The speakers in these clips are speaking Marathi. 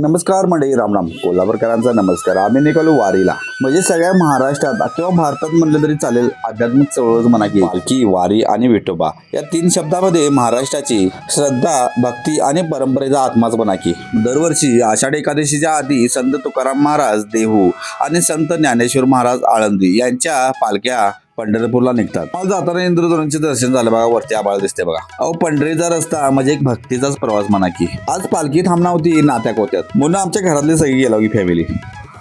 नमस्कार मंडळी रामराम कोल्हापूरकरांचा नमस्कार. आम्ही निघालो वारीला. म्हणजे सगळ्या महाराष्ट्रात किंवा भारतात म्हणलं तरी चालेल आध्यात्मिक चळवळ म्हणा की पालखी वारी आणि विठोबा या तीन शब्दामध्ये महाराष्ट्राची श्रद्धा भक्ती आणि परंपरेचा आत्माच म्हणा की. दरवर्षी आषाढ एकादशीच्या आधी संत तुकाराम महाराज देहू आणि संत ज्ञानेश्वर महाराज आळंदी यांच्या पालख्या पंढरपूरला निघतात. मला जाताना इंद्रधनुचे दर्शन झालं बघा वरती आबाळ दिसते बघा. अहो पंढरीचा रस्ता म्हणजे एक भक्तीचाच प्रवास म्हणा की. आज पालखी थांबणार होती नात्याक होत्यात म्हणून आमच्या घरातली सगळी गेला फॅमिली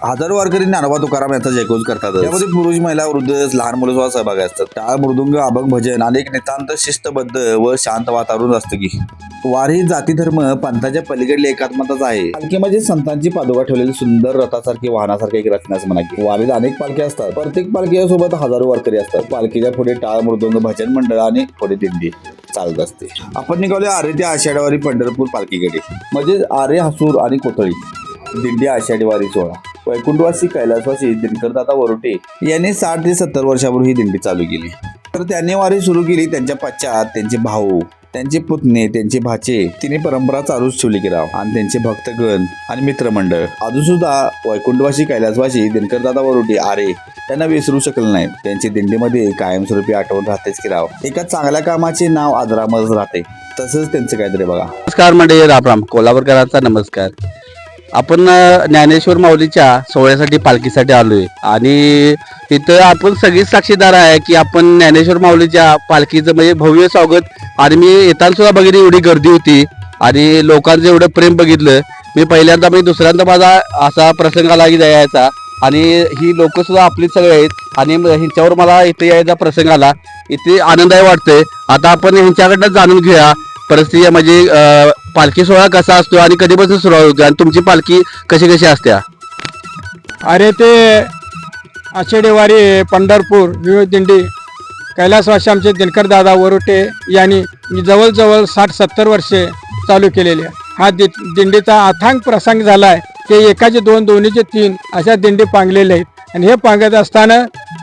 हजारो वारकरी ज्ञानोबा तुकाराम यांचा जयघोष करतात. त्यामध्ये पुरुष महिला वृद्ध लहान मुलं सुद्धा सहभागी असतात. टाळ मृदुंग अभंग भजन आणि नितांत शिस्तबद्ध व शांत वातावरण असतं की. वारी जाती धर्म पंथाच्या पलीकडली एकात्मताच आहे. पालखी म्हणजे संतांची पादुका ठेवलेली सुंदर रथासारखी वाहनासारखी एक रचनाच म्हणा की वारीत अनेक पालख्या असतात. प्रत्येक पालखीसोबत हजारो वारकरी असतात. पालखीच्या पुढे टाळ मृदुंग भजन मंडळ आणि पुढे दिंडी चालत असते. आपण निघालो आरे ते आषाढवारी पंढरपूर पालखीकडे. म्हणजे आरे हसूर आणि कोथळी. दिंडी आषाढी वारी सोहळा. वैकुंठवासी कैलासवासी दिनकरदाता वरोटे यांनी साठ ते सत्तर वर्षापूर्वी ही दिंडी चालू केली. तर त्यांनी वारी सुरू केली त्यांच्या पश्चात त्यांचे भाऊ त्यांचे पुतणे त्यांचे भाचे तिने परंपरा चालूच ठेवली की राव आणि त्यांचे भक्तगण आणि मित्रमंडळ. अजून सुद्धा वैकुंठवासी कैलासवासी दिनकरदादा वरोटे आरे त्यांना विसरू शकलं नाही त्यांची दिंडीमध्ये कायमस्वरूपी आठवण राहतेच की राव. एका चांगल्या कामाचे नाव आदरामध्येच राहते. तसंच त्यांचं काहीतरी बघा. नमस्कार मंडळी रामराम कोल्हापूरकरांचा नमस्कार. आपण ज्ञानेश्वर माऊलीच्या सोहळ्यासाठी पालखीसाठी आलोय. आणि तिथं आपण सगळीच साक्षीदार आहे की आपण ज्ञानेश्वर माऊलीच्या पालखीचं म्हणजे भव्य स्वागत. आणि मी येताना सुद्धा बघितली एवढी गर्दी होती. आणि लोकांचं एवढं प्रेम बघितलं. मी पहिल्यांदा मी दुसऱ्यांदा माझा असा प्रसंग आला की यायचा आणि ही लोक सुद्धा आपलीच सगळे आहेत. आणि ह्यांच्यावर मला इथे यायचा प्रसंग आला. इथे आनंददायी वाटतंय. आता आपण ह्यांच्याकडनं जाणून घेऊया. परिस्थिती म्हणजे अं, पालखी सोहळा कसा असतो आणि कधीपासून सुरुवात होते आणि तुमची पालखी कशी कशी असत्या? अरे ते आषाढी वारी पंढरपूर विविध दिंडी कैलासवासी आमचे दिनकर दादा वरुटे यांनी जवळजवळ साठ सत्तर वर्षे चालू केलेली आहे. हा दि दिंडीचा अथांग प्रसंग झाला आहे ते एकाचे दोन दोन्हीचे तीन अशा दिंडी पांगलेले आहेत. आणि हे पांगत असताना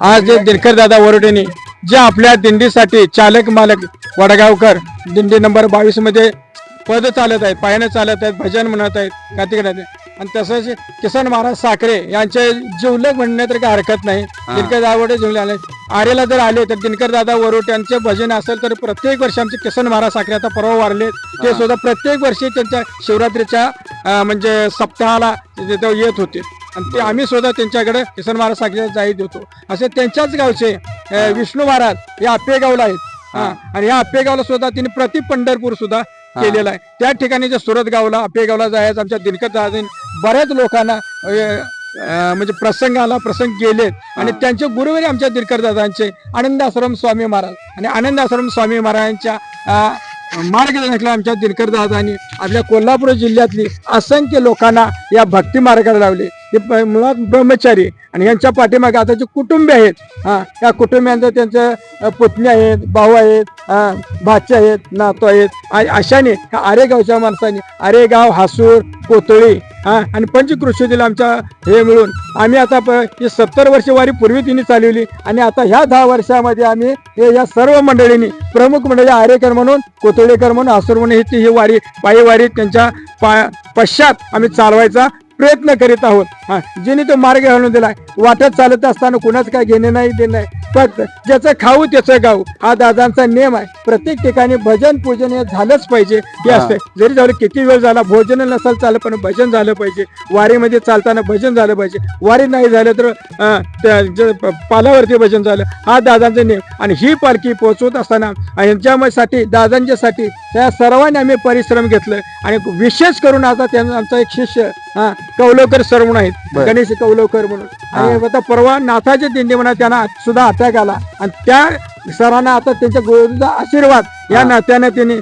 आज जे दिनकर दादा वरुटेने जे आपल्या दिंडीसाठी चालक मालक वडगावकर दिंडी नंबर बावीसमध्ये पद चालत आहेत पायाने चालत आहेत भजन म्हणत आहेत गाती करत आहेत. आणि तसंच किसन महाराज साखरे यांचे जिवलग म्हणण्यात तर काही हरकत नाही. दिनकर दादा जिवले आले. आरेला जर आले तर दिनकर दादा वरोट यांचे भजन असेल तर प्रत्येक वर्षी आमचे किसन महाराज साखरे आता परवा वारले. ते सुद्धा प्रत्येक वर्षी त्यांच्या शिवरात्रीच्या म्हणजे सप्ताहाला येत होते. आणि ते आम्ही सुद्धा त्यांच्याकडे किसन महाराज साखरे जाई देतो. असे त्यांच्याच गावचे विष्णू महाराज हे आपेगावला आहेत. हा. आणि या आपेगावला सुद्धा त्यांनी प्रति पंढरपूर सुद्धा केलेला आहे. त्या ठिकाणी जे सुरत गावला आपेगावला जायचं आमच्या दिनकर दादांनी बऱ्याच लोकांना म्हणजे प्रसंग आला प्रसंग गेलेत. आणि त्यांचे गुरुवारी आमच्या दिनकर दादांचे आनंद आश्रम स्वामी महाराज आणि आनंद आश्रम स्वामी महाराजांच्या मार्गदर्शनाला आमच्या दिनकर दादांनी आपल्या कोल्हापूर जिल्ह्यातली असंख्य लोकांना या भक्ती मार्गाला लावले. हे मुळात ब्रह्मचारी आणि यांच्या पाठीमागे आता जे कुटुंबी आहेत हा या कुटुंबियांचं त्यांचं पत्नी आहेत भाऊ आहेत हा, भाचे आहेत नातू आहेत अशाने ह्या आरेगावच्या आरे आरेगाव हासूर कोतळी हा आणि पंचकृषीतील आमच्या हे मिळून आम्ही आता प- ही सत्तर वर्ष वारी पूर्वी तिने चालवली आणि आता ह्या दहा वर्षामध्ये आम्ही हे या सर्व मंडळींनी प्रमुख मंडळी आरेकर म्हणून कोतळेकर म्हणून हासूर म्हणून ही ती ही वारी पायी वारी त्यांच्या पा पश्चात आम्ही चालवायचा प्रयत्न करीत आहोत. हा जिने तो मार्ग घालून दिला वाटत चालत असताना कुणाच काय घेणे नाही देणे नाही. फक्त ज्याचं खाऊ त्याचं गाऊ. हा दादांचा नियम आहे. प्रत्येक ठिकाणी भजन पूजन हे झालंच पाहिजे. हे. असते जरी झालं किती वेळ झाला भोजन नसेल चाललं पण भजन झालं पाहिजे. वारीमध्ये चालताना भजन झालं पाहिजे. वारी नाही झालं तर पालावरती भजन झालं. हा दादांचा नियम. आणि ही पालखी पोहोचवत असताना यांच्यासाठी दादांच्यासाठी त्या सर्वांनी आम्ही परिश्रम घेतलं. आणि विशेष करून आता त्यांचा आमचा एक शिष्य हा कौलकर सर म्हणून आहेत. गणेश कौलकर म्हणून. आणि आता परवा नाथाच्या दिंडी म्हणा त्यांना सुद्धा अटॅक आला आणि त्या सरांना आता त्यांच्या गुरुचा आशीर्वाद. या. नात्याने त्यांनी.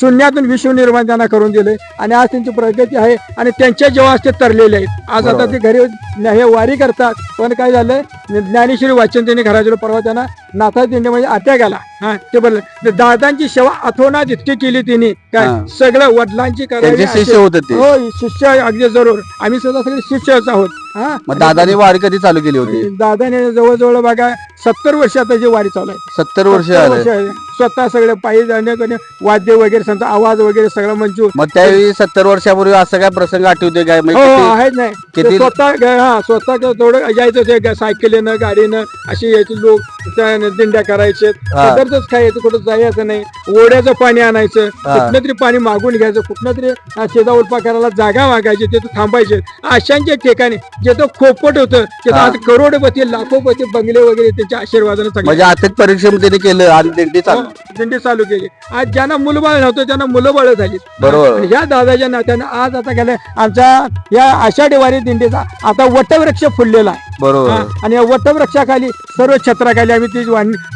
शून्यातून विश्व निर्माण त्यांना करून दिले आणि आज त्यांची प्रगती आहे आणि त्यांच्या जेव्हा ते तरलेले आहेत. आज आता. ते घरी हे वारी करतात. पण काय झालंय ज्ञानेश्वरी वाचन त्यांनी घराजवळ परवा त्यांना नाथा दिंडी म्हणजे अटॅक आला हा ते बोलले तर दादांची सेवा अथोनात इतकी केली त्यांनी काय. सगळं वडिलांची शिष्य होते हो शिष्य अगदी जरूर. आम्ही सुद्धा सगळे शिष्यच आहोत. दादाने वारी कधी चालू केली होती? दादाने जवळजवळ बघा सत्तर वर्ष आता जी वारी चालू आहे. सत्तर वर्ष स्वतः सगळे पायी जाणे वाद्य वगैरे समजा आवाज वगैरे सगळं मंजूर मग त्यावेळी सत्तर वर्षापूर्वी असं काय प्रसंग आठवते काय? हो म्हणजे हो, किती- आहेत नाही ते किती- स्वतः ग- हा स्वतः ग- थोडं यायचं ते ग- सायकलीनं गाडीनं अशी यायची लोक त्या दिंड्या करायचे. हा. पदार्थच खायचं कुठं जायचं नाही. ओढ्याचं पाणी आणायचं. हा. कुठनं तरी पाणी मागून घ्यायचं. कुठनं तरी हा, शेजा उलपा करायला जागा मागायची तिथं थांबायचे. अशांच्या ठिकाणी जिथं खोपट होतं तिथं हा. आज करोडपती लाखोपती बंगले वगैरे त्यांच्या आशीर्वादाने सगळे. म्हणजे आर्थिक परिश्रम त्यांनी केलं आणि दिंडी चालू दिंडी चालू केली. आज ज्यांना मुलबाळ नव्हतं त्यांना मुलं बाळ झाली. बरोबर. ह्या दादाच्या नात्यानं आज आता गेलं आमच्या या आषाढी वारी दिंडीचा आता वटवृक्ष फुललेला आहे. बरोबर. हा, आणि या वटवृक्षाखाली सर्व छत्राखाली आम्ही ती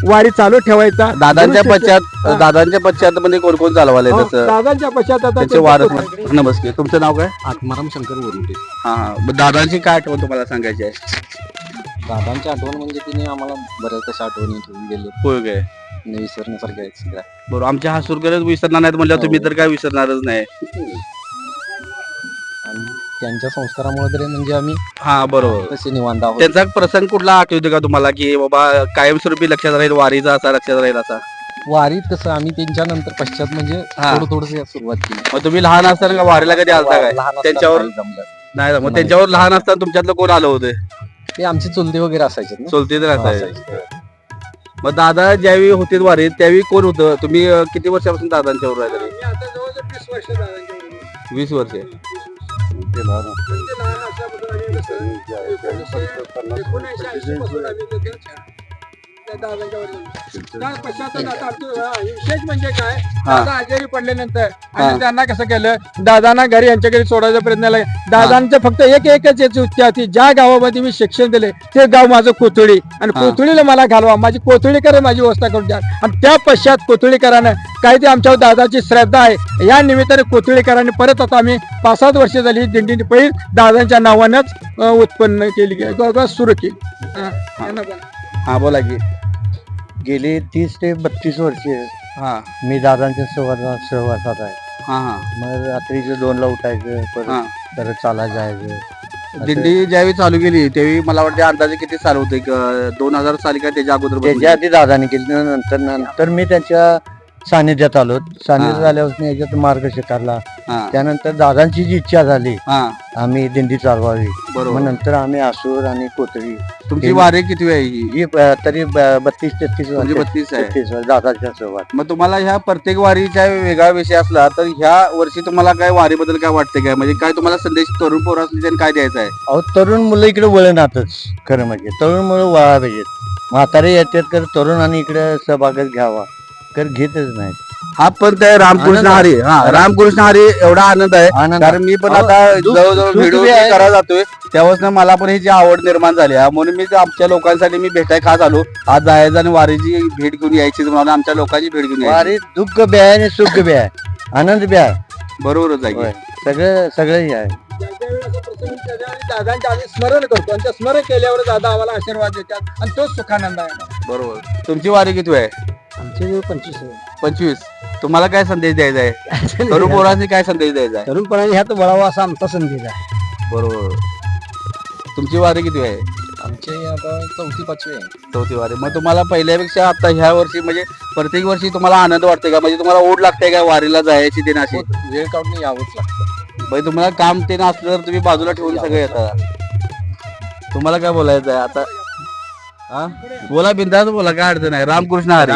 वारी चालू ठेवायचा. दादांच्या पश्चात दादांच्या पश्चात मध्ये कोण कोण चालवाले हो, तसं दादांच्या पश्चात आता वारस नमस्कार तुमचं नाव काय? आत्माराम शंकर वरुटे हा दादांची काय आठवण तुम्हाला सांगायची आहे? दादांची आठवण म्हणजे तिने आम्हाला बऱ्याच आठवणी ठेवून गेले होय काय? बरोबर आमच्या हसूरकरच विसरणार नाहीत म्हणल्यावर तुम्ही तर काय विसरणारच नाही. आणि त्यांच्या संस्कारामुळे तरी म्हणजे आम्ही हा बरोबर. तसे निवांत आहोत. त्यांचा प्रसंग कुठला आठवतो का तुम्हाला की बाबा कायमस्वरूपी लक्षात राहील वारीचा असा लक्षात राहील असा? वारीत कसं आम्ही त्यांच्या नंतर पश्चात म्हणजे हा. थोडं थोडं सुरुवात केली. मग तुम्ही लहान असताना का वारीला कधी आलता काय? लहान असताना त्यांच्यावर जमलं. नाही मग. त्यांच्यावर लहान असताना तुमच्यातलं कोण आलं होतं? ते आमचे चुलते वगैरे असायचे ना. चलते तर असायचं. असायचे. मग दादा ज्यावेळी होते वारीत त्यावेळी कोण होतं? तुम्ही अं, किती वर्षापासून दादांच्यावर राहिले मी आता जवळजवळ वीस वर्ष दादांच्या बरोबर. वीस वर्ष. ते लहान असल्यापासून आम्ही कसं- एकोणीसशे ऐंशीपासून आम्ही तिथे त्या दादांच्या बरोबर. त्या पश्चात आता आमचं, विशेष म्हणजे काय दादा आजारी पडल्यानंतर. आणि त्यांना कसं केलं दादांना घरी यांच्या घरी सोडायचा प्रयत्न केला. दादांचं फक्त एक एकच याची होती ज्या गावामध्ये मी शिक्षण दिले ते गाव माझं कोथळी. आणि. कोथळीला मला घालवा माझी कोथळीकर माझी व्यवस्था करून द्या. आणि त्या पश्चात कोथळीकरानं काय ते आमच्यावर दादाची श्रद्धा आहे. या निमित्ताने कोथळीकरांनी परत आता आम्ही पाच सात वर्ष झाली ही दिंडी पहिल दादांच्या नावानंच उत्पन्न केली सुरू केली. हा. हा बोला की. गेली तीस ते बत्तीस वर्षे हा. मी दादांच्या सहवासात सहवासात आहे. हा हा. मग रात्रीचं दोनला उठायचं हा. परत परत चालायला जायचं दिंडी ज्यावेळी चालू केली त्यावेळी मला वाटते अंदाजे किती साल होते? दोन हजार साली का त्याच्या अगोदर त्याच्या आधी दादाने केली नंतर नंतर मी त्यांच्या सानिध्यात आलो. सानिध्यात. आल्यापासून याच्यात मार्ग स्वीकारला. हा. त्यानंतर दादांची जी इच्छा झाली हा. आम्ही दिंडी चालवावी. मग बरोबर नंतर आम्ही आसूर आणि कोथळी. तुमची वारी किती वेळ ही? ही तरी ब- बत्तीस तेहतीस म्हणजे वर्ष बत्तीस आहे. वर्ष दादाच्या सहवास मग तुम्हाला ह्या प्रत्येक वारीचा वेगळा विषय असला तर ह्या वर्षी तुम्हाला काय वारीबद्दल काय वाटते काय? म्हणजे काय तुम्हाला संदेश तरुण पोर असले त्यांनी काय द्यायचा आहे? अहो तरुण मुलं इकडे वळणातच खरं म्हणजे. तरुण मुलं वळा पाहिजेत म्हातारे येतात तर तरुणांनी इकडे सहभागच घ्यावा. तर घेतच नाही हा पण ते रामकृष्ण हरी हा रामकृष्ण हरी एवढा आनंद आहे. आनंद. कारण मी पण आता जवळजवळ व्हिडिओ बी आहे. करा जातोय. त्यावेळेस मला पण ह्याची आवड निर्माण झाली आहे. म्हणून मी ते आमच्या लोकांसाठी मी भेटाय खास आलो. आज जायचं आणि वारीची भेट घेऊन यायची म्हणून आमच्या लोकांची भेट घेऊन यायची. वारी दुःख बी आहे आणि सुख बी आहे. आनंद बी आहे. बरोबरच आहे की. सगळं सगळंही आहे. ज्या वेळी असं प्रसंग येतो, त्यावेळी दादांचे आम्ही स्मरण करतो. आणि स्मरण केल्यावर दादा आम्हाला आशीर्वाद देतात. आणि तोच सुखानंद आहे. बरोबर. तुमची वारी किती आहे? आमचे पंचवीस पंचवीस. तुम्हाला काय संदेश द्यायचा आहे? तरुण पोरांनी काय संदेश द्यायचा आहे? तरुणपणाने ह्यात वळावा असा आमचा संदेश आहे. बरोबर. तुमची वारी किती आहे? आमचे आता चौथी पाचवी आहे. चौथी वारी. मग तुम्हाला पहिल्यापेक्षा आता ह्या वर्षी म्हणजे प्रत्येक वर्षी तुम्हाला आनंद वाटते का? म्हणजे तुम्हाला ओढ लागते का वारीला जायची ते अशी वेळ काढून यावंच लागतं. म्हणजे तुम्हाला काम ते नसलं तर तुम्ही बाजूला ठेवून सगळे येतात तुम्हाला काय बोलायचं आहे? आता हा? बोला बिंदास बोला काय अडचण आहे? रामकृष्ण हरी.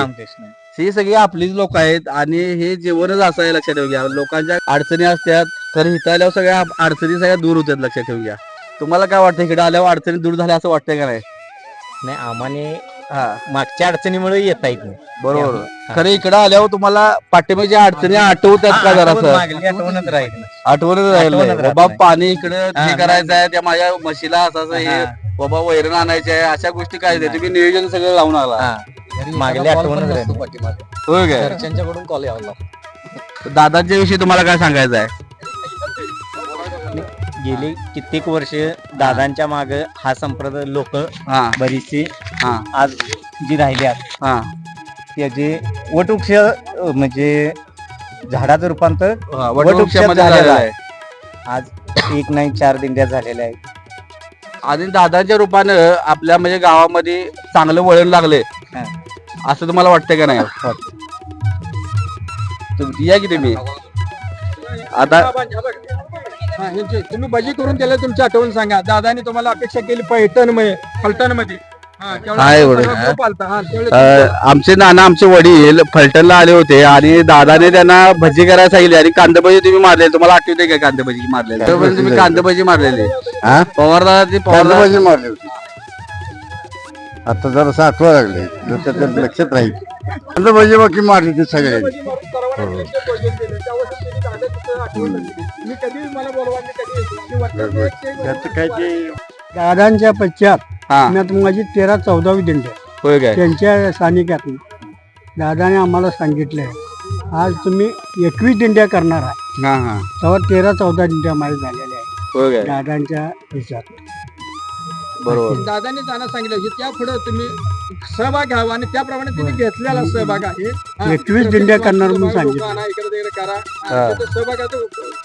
ही सगळी आपलीच लोक आहेत आणि हे जीवनच असं आहे लक्षात ठेवून घ्या. लोकांच्या अडचणी असतात तर इथं आल्यावर सगळ्या अडचणी सगळ्या दूर होतात लक्षात ठेवून घ्या. तुम्हाला काय वाटतं इकडे आल्यावर अडचणी दूर झाल्या असं वाटतंय का नाही? नाही आम्हाने हा. मागच्या अडचणीमुळे येता येत नाही बरोबर. खरं इकडे आल्यावर तुम्हाला पाठीमागच्या अडचणी आठवतात का जरा आठवण मागली आठवणच राहील. आठवणच राहिलं. बाबा. पाणी इकडे हा, करायचं आहे त्या माझ्या म्हशीला असं असं हे. बाबा वैरण आणायचे आहे अशा गोष्टी काय ते? तुम्ही नियोजन सगळं लावून आला. हा. मागली आठवणच पण राहिली. नसतो पाठीमागे. होय काय? घरच्यांच्याकडून कॉल यावा लागतो दादांच्या विषयी तुम्हाला काय सांगायचं आहे? गेली कित्येक वर्ष दादांच्या माग हा संप्रदाय लोक हा. बरीचशी हा. आज जी राहिली आहेत हा. त्याचे वटवृक्ष अं, म्हणजे झाडाचं रूपांतर हा, वटवृक्षात वटवृक्षामध्ये झालेलं झालेलं आहे. आज एक नाही चार दिंड्या झालेल्या आहेत. आणि दादाच्या रूपानं आपल्या म्हणजे गावामध्ये चांगलं वळण लागले हा. असं तुम्हाला वाटतंय का नाही? तुमची या की तुम्ही? आता हा, तुम्ही भजी करून त्याला तुमची आठवण सांगा. दादानी तुम्हाला अपेक्षा केली पैठणमध्ये हा, हाय. हा, आमचे नाना आमचे वडील फलटणला आले होते आणि दादाने त्यांना भजी करायला सांगितली आणि कांदाभजी तुम्ही मारले तुम्हाला आठवते का कांदाभजी मारलेले? तुम्ही कांदाभजी मारलेले. हा? पवार दादा ते पवार दादा- कांदाभजी मारली होती. आता जरा आठवा लागले. त्याच्यात लक्षात राहील. कांदाभजी बाकी मारली होती ते त्याचं काय ते दादांच्या पश्चात हा. मी आता माझी तेरा चौदावी दिंड आहे. होय काय? त्यांच्या स्थानिकात दादाने आम्हाला सांगितलंय आज तुम्ही एकवीस दिंड्या करणार आहे. हा हा. तेव्हा तेरा चौदा दिंड्या माझ्या झालेल्या आहेत. होय काय? दादांच्या ह्याच्यात बरोबर. दादाने त्यांना सांगितलं की त्या पुढे तुम्ही सहभाग घ्यावा आणि त्याप्रमाणे त्यांनी घेतलेला सहभाग आहे. हा, एकवीस दिंड्या करणार म्हणून लोकं सांगितलं. आणा, इकडे तिकडे करा. हा. आणि सहभागाचं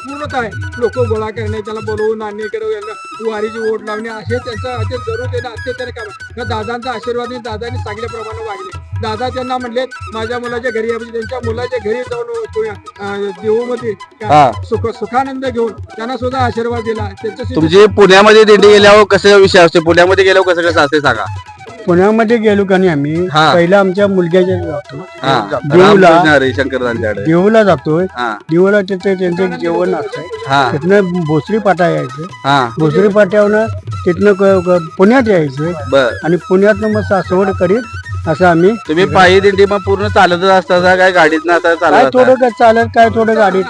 पूर्णत आहे लोक गोळा करणे त्याला बोलवून आणणे यांना वारीची ओढ लावणे असे त्यांचं ते जरूर त्यांना अत्याचार करा त्या दादांचा आशीर्वाद दादांनी सांगितल्याप्रमाणे वागले. दादा त्यांना म्हणले माझ्या मुलाच्या घरी या, म्हणजे त्यांच्या मुलाच्या घरी जाऊन देऊमध्ये हा. सुख सुखानंद घेऊन त्यांना सुद्धा आशीर्वाद दिला. त्यांच्याशी तुमची पुण्यामध्ये दिंडी गेल्यावर कसं विषय असतो? पुण्यामध्ये गेल्यावर कसं कसं असते सांगा. पुण्यामध्ये गेलो का नाही आम्ही हा. पहिला आमच्या मुलग्याच्या जातो. देऊला. हरी देऊला जातोय. हा. देऊला तिथे त्यांचं जेवण असतंय. हा. तिथनं भोसरी पाटा यायचं. हा. भोसरी पाट्यावरनं तिथनं क- क- पुण्यात यायचं. बर. आणि पुण्यातनं मग सासवड करीत असं आम्ही तुम्ही पायी दिंडी मग पूर्ण चालतच असता काय गाडीत ना आता काय चालत थोडं काय चालत काय थोडं गाडीत.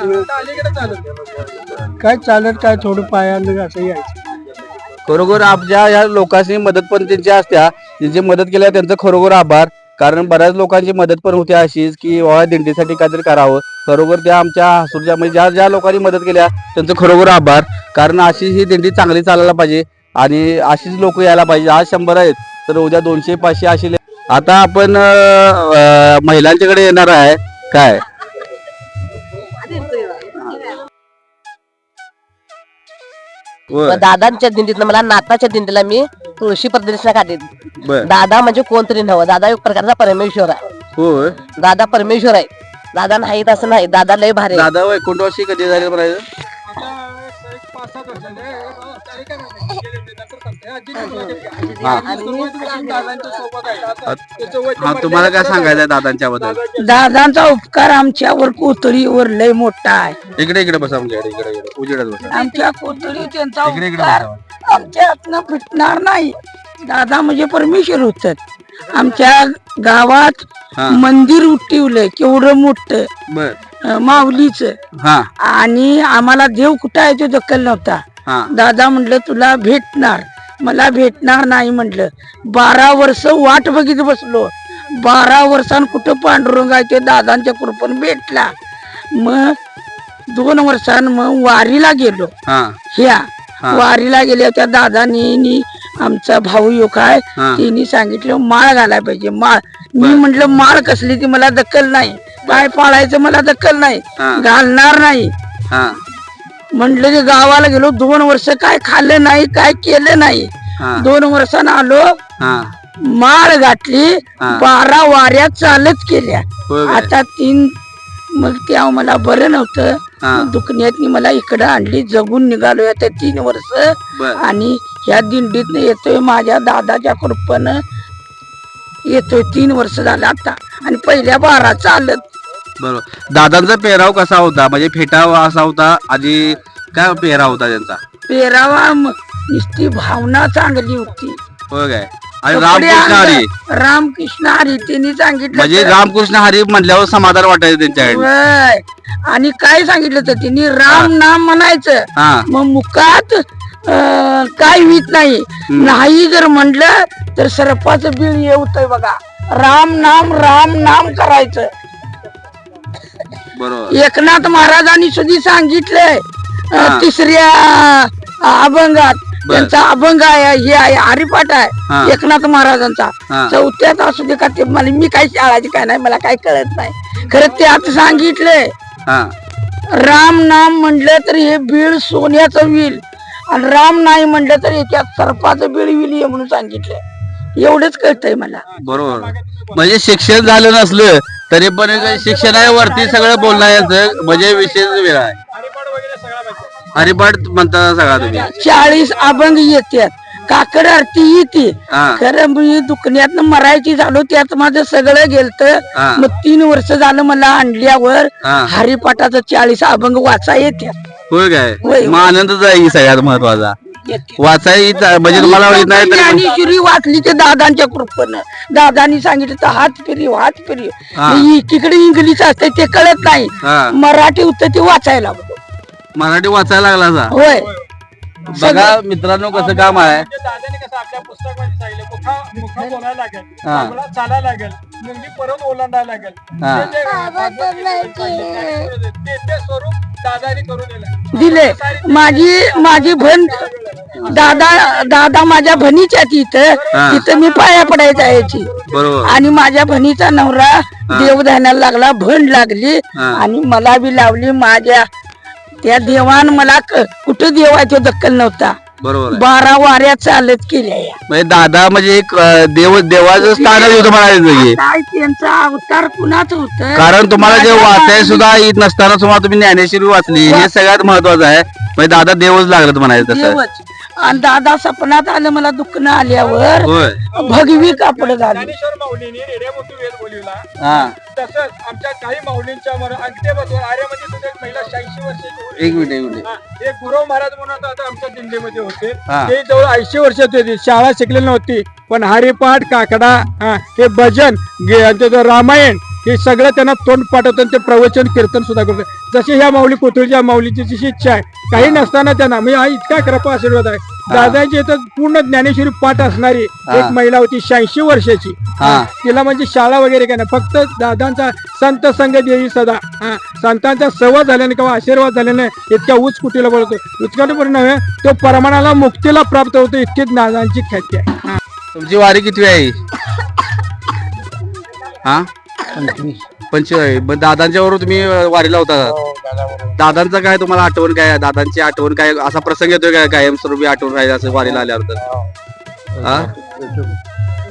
काय चालत काय थोडं पायानं असं यायचं. खरोखर आपल्या या लोकांनी मदत पण त्यांच्या असत्या त्यांची मदत केल्या त्यांचं खरोखर आभार. कारण बऱ्याच लोकांची मदत पण होती अशीच की बाबा दिंडीसाठी काहीतरी करावं. खरोखर त्या आमच्या हसूरच्या म्हणजे ज्या ज्या लोकांनी मदत केल्या त्यांचं खरोखर आभार. कारण अशी ही दिंडी चांगली चालायला पाहिजे आणि अशीच लोक यायला पाहिजे. आज शंभर आहेत तर उद्या दोनशे पाचशे अशी आता आपण महिलांच्याकडे येणार आहे. काय? मग दादांच्या दिंडीतनं मला नाताच्या दिंडीला मी तुळशी प्रदर्शना काढली बर. दादा म्हणजे कोणतरी नव्हं दादा एक प्रकारचा परमेश्वर आहे. होय. दादा परमेश्वर आहे. दादा नाहीत असं नाही. दादा लय भारी आहे. दादा वैकुंठ वर्षी कधी झाले म्हणायचं? हा तुम्हाला काय सांगायचं दादांच्या बद्दल दादांचा उपकार आमच्यावर कोतळीवर लय मोठा आहे. इकडे इकडे बसा आमच्याकडे इकडे इकडे उजेडात बसा. आमच्या कोतळी त्यांचा इकडे इकडे उपकार बसा आमच्या हातनं फिटणार नाही. दादा म्हणजे परमेश्वर होतात. आमच्या गावात हा. मंदिर उठवलंय केवढं मोठं. बर. अं, माऊलीच. हा. आणि आम्हाला देव कुठं आहे तो दखल नव्हता. हा. दादा म्हटलं तुला भेटणार. मला भेटणार नाही म्हटलं. बारा वर्ष वाट बघित बसलो. बारा वर्षान कुठं पांडुरंग आहे ते दादांच्या कृपण भेटला. मग दोन वर्षान मग वारीला गेलो. हा. ह्या. वारीला गेल्या त्या दादानी आमचा भाऊ योग आहे. तिने सांगितलं माळ घालायला पाहिजे. माळ. मी म्हंटल माळ कसली ती मला दखल नाही. पाय पाळायचं मला दखल नाही. घालणार नाही. म्हटलं की गावाला गेलो दोन वर्ष काय खाल्लं नाही काय केलं नाही. दोन वर्षानं आलो माळ घातली. बारा वाऱ्या चालत केल्या? आता तीन मग तेव्हा मला बरं नव्हतं. मग दुखण्यातनी मला इकडं आणली जगून निघालो आता तीन वर्ष. आणि ह्या दिंडीतनं येतोय माझ्या दादाच्या कृपनं. येतोय तीन वर्ष झालं आता. आणि पहिल्या बारा चालत बरोबर. दादांचा पेहराव कसा होता? म्हणजे फेटाव असा होता आधी काय पेहराव होता त्यांचा? पेरावा म- नुसती भावना चांगली होती. होय काय? आणि रामकृष्ण हरी? रामकृष्ण हरी त्यांनी सांगितलं म्हणजे तर- रामकृष्ण हरी म्हणल्यावर समाधान वाटायचं त्यांच्याकडे. आणि काय सांगितलं तर त्यांनी राम नाम म्हणायचं. हा. मग मुखात अं, काय होत नाही. नाही जर म्हटलं तर सर्पाचं बिळ येऊतय बघा. राम नाम राम नाम करायचं. एकनाथ महाराजांनी सुद्धा सांगितलंय. तिसऱ्या अभंगात. त्यांचा अभंग आहे हे आहे हरिपाठ. आहे एकनाथ महाराजांचा. चौथ्यात असू दे का ते मला मी काही शाळाची काय नाही मला काय कळत नाही खरं त्यात सांगितलंय हा राम नाम म्हटलं तर हे बीळ सोन्याचं विल आणि राम नाही म्हटलं तर याच्यात सर्पाचं बीळ विल म्हणून सांगितलंय एवढंच कळतंय मला बरोबर म्हणजे शिक्षण झालं नसलं तरी पण शिक्षणावरती सगळं बोलण्याचं म्हणजे विशेष वेळ आहे. हरिपाठ म्हणता सगळा तुम्ही. चाळीस अभंग येतात काकड आरती येते. हा. खरं मी दुखण्यात मरायची झालो त्यात माझं सगळं गेलत. हा. मग तीन वर्ष झालं मला आणल्यावर हा. हरिपाठाचं चाळीस अभंग वाचा येते होय काय? होय. मग आनंदच आहे सगळ्यात महत्त्वाचा. वाचाय येत- म्हणजे तुम्हाला येत नाही तरी पण- ज्ञानेश्वरी वाचली ते दादांच्या कृपेनं. दादांनी सांगितलं तर हात फिरी हात फिरी. हा. एकीकडे इंग्लिश असते ते कळत नाही. हा. मराठी होतं ते वाचायला लागलो. मराठी वाचायला लागला असा? होय. बघा मित्रांनो कसं काम आहे. म्हणजे दादाने कसं आपल्या पुस्तकामध्ये सांगितलं मुखा मुखा बोलायला लागेल हा. चालायला लागेल मुंगी परत ओलांडायला लागेल. हा. जे जे भागवत गीतेमध्ये सांगितलं, ते ते स्वरूप दादाने करून दिलं. दिले माझी माझी बहीण दादा दादा माझ्या बहिणीच्या तिथं. हा. तिथं मी पाया पडायला यायची बरोबर. आणि माझ्या बहिणीचा नवरा देव ध्यानाला लागला भण लागली. हा. आणि मला बी लावली माझ्या त्या देवान मला क- कुठं देवाचा दक्कल नव्हता. बरोबर आहे. बारा वाऱ्या चालत केल्या या. म्हणजे दादा म्हणजे एक अं, देव देवाचं स्थानच होतं म्हणायचं की. काय त्यांचा अवतार कुणाच होत? कारण तुम्हाला जे वाचाय सुद्धा येत नसताना सुद्धा तुम्ही ज्ञानेश्वरी वाचली हे सगळ्यात महत्वाचं आहे. म्हणजे दादा देवच लागलं म्हणायचं तसं. देवच. आणि दादा सपनात आलं मला दुखणं आल्यावर होय. भगवी कापड झाली ज्ञानेश्वर माऊलीने रेड्या मोठी वेद बोलवला. हा. तसंच आमच्या काही माऊलींच्या मर- अंगठे बसवर आर्यामध्ये सुद्धा एक महिला शहाऐंशी वर्षाची होती. एक मिनिट एक मिनिट. हा, एक गुरव महाराज म्हणून आता आता आमच्या दिंडीमध्ये होते. हा. ते जवळ ऐंशी वर्षाचे होते. शाळा शिकलेली नव्हती. पण हरिपाठ काकडा हा, हे भजन गे- आणि त्याचं रामायण हे सगळं त्यांना तोंड पाठवतात ते प्रवचन कीर्तन सुद्धा करतात. जसे ह्या माऊली कोथळीच्या माऊलीची जशी इच्छा आहे काही नसताना त्यांना म्हणजे हा इतका कृपा आशीर्वाद आहे. दादाची इथं पूर्ण ज्ञानेश्वरी पाठ असणारी एक महिला होती शहाऐंशी वर्षाची. तिला म्हणजे शाळा वगैरे काय नाही फक्त दादांचा संत संघ देई सदा. संतांचा संवाद झाल्याने किंवा आशीर्वाद झाल्याने इतक्या उच्च कुटीला बोलतो उत्कटपूर्ण नव्हे तो परमानाला मुक्तीला प्राप्त होतो इतकी दादांची ख्याती आहे. तुमची वारी किती आहे? हा? पंचवीस मग दादांच्या बरोबर तुम्ही वारीला होता दादांचं काय तुम्हाला आठवण काय? दादांची आठवण काय? असा प्रसंग येतोय काय? कायमस्वरूपी आठवण राहील असं वारीला आल्यावर तर. हा.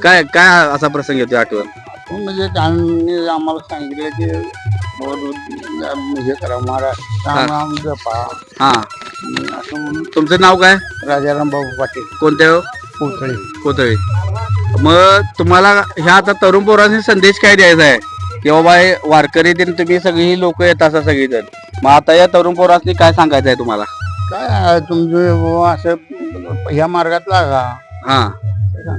काय काय असा प्रसंग येतोय आठवण? म्हणजे त्यांनी आम्हाला सांगितलं की हे करा महाराज. जपा. हा. असं म्हणून तुमचं नाव काय? राजाराम बाबू पाटील. कोणत्या पोतळे कोथळे. मग तुम्हाला ह्या आता तरुण पोरांनी संदेश काय द्यायचा आहे? की बाबा हे वारकरी दिन तुम्ही सगळी लोक येत असा सगळीजण. मग आता या तरुण पोरांनी काय सांगायचं आहे तुम्हाला? काय आहे तुमचं बुवा असं ह्या मार्गात लागा. हा.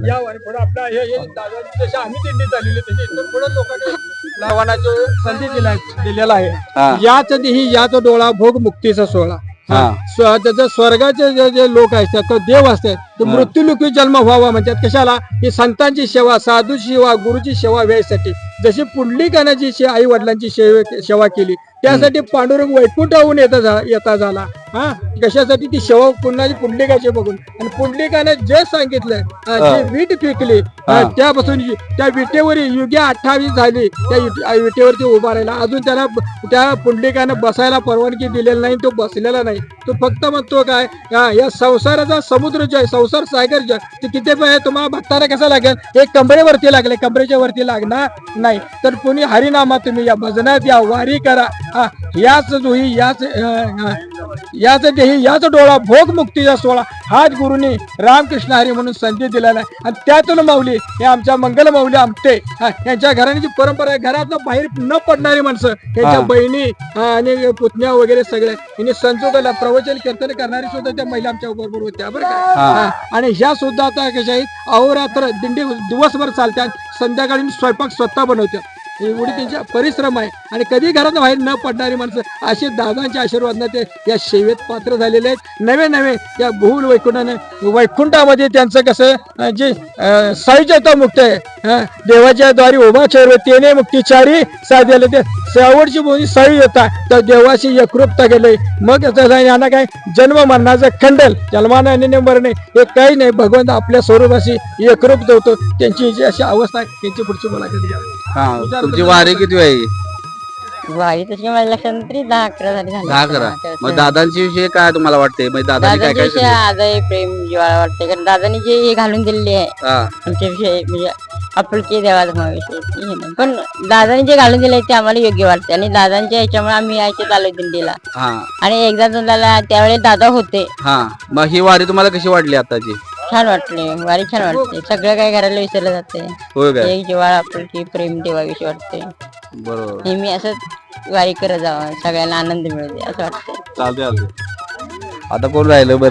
या वारी पुढे आपला हे हे दादांची जशी आम्ही दिंडी चाललेली त्याच्या इतर पुढे लोकांनी लावण्याची संधी दिला दिलेला आहे. हा. याच देही याच डोळा भोग मुक्तीचा सोहळा. हा. स्व- त्याचं स्वर्गाचे जे जे लोक असतात तो देव असतात ते हा. मृत्यूलुकी जन्म व्हावा म्हणतात. कशाला? ही संतांची सेवा साधू सेवा गुरुची सेवा व्हायसाठी जशी जी शे- आई वडिलांची सेवे सेवा केली त्यासाठी पांडुरंग वैकुंठाहून येता झा- येता झाला. हा? कशासाठी ती सेवा पुन्हाची पुंडलिकाची बघून. आणि पुंडलिकानं जे सांगितलं जी वीट हा. त्यापासून त्या विटेवर युगे अठ्ठावीस झाली त्या विटेवरती उभा राहिला. अजून त्याला त्या पुंडलिकानं बसायला परवानगी दिलेली नाही तो बसलेला नाही. तो फक्त म्हणतो काय या संसाराचा समुद्र जो आहे संसार सागर जो आहे, ते किती तुम्हाला भक्ताना कसा लागेल? एक कमरेवरती लागले कमरेच्या वरती लागणार नाही. तर कुणी हरिनामा तुम्ही या भजनात या वारी करा. हा याच जोही याच याच देही याच डोळा भोग मुक्तीचा सोहळा. हाच गुरुनी रामकृष्ण हरी म्हणून संधी दिलेला आहे. आणि त्यातून माऊली हे आमच्या मंगल माऊली आमटे यांच्या घराण्याची परंपरा आहे. घरातनं बाहेर न पडणारी माणसं यांच्या हा. बहिणी आणि पुतण्या वगैरे सगळे. यांनी संजोगाला प्रवचन कीर्तन करणारी सुद्धा त्या महिला आमच्या बरोबर होत्या बरं का? आणि ह्या सुद्धा आता कशा आहेत अहोरात्र दिंडी दिवसभर चालतात संध्याकाळी स्वयंपाक स्वतः बनवतात एवढी त्यांच्या परिश्रम आहे. आणि कधी घरात बाहेर न पडणारी माणसं असे दादांच्या आशीर्वादाने ते या सेवेत पात्र झालेले आहेत. नवे नवे या बहुल वैकुंठाने वैकुंठामध्ये त्यांचं कसं जे साईच्या मुक्त आहे. देवाच्या द्वारी उभा चेरवे तेने मुक्तीचारी साधले. ते शेवटची बोली साई होता तर देवाशी एकरूपता गेले मग यांना काय? जन्म मरणाचं खंडल जन्माने मरणे. हे काही नाही. भगवंत आपल्या स्वरूपाशी एकरूप होतो. त्यांची जी अशी अवस्था आहे त्यांची पुढची मुलाखत घ्या. हा तुमची वारी किती आहे वारी तशी माझ्या लक्षात नाही तरी दहा अकरा झाली झाली. दहा करा मग दादांची विषयी काय तुम्हाला वाटते? म्हणजे दादांनी काय काय दादांच्या सांगितलं? आजही प्रेम जिवाळा वाटते. कारण दादानी जे हे घालून दिलेले आहे हा. आमच्या विषयी म्हणजे आपुलकी देवाचा हे नाही. पण दादाने जे घालून दिले ते आम्हाला योग्य वाटते. आणि दादांच्या ह्याच्यामुळे आम्ही यायचे चालू दिंडीला. हा. आणि एकदा दोनदा त्यावेळेस दादा होते. हा. मग ही वारी तुम्हाला कशी वाटली आताची? छान वाटले वारी छान वाटते सगळं काय घराला विसरलं जाते. होय काय? एक जिवाळा आपुलकी प्रेम देवाविषयी वाटते. बरोबर. नेहमी असंच वारी करत जावं सगळ्यांना आनंद मिळते असं वाटतं चालते चालते आता कोण राहिलं बरं?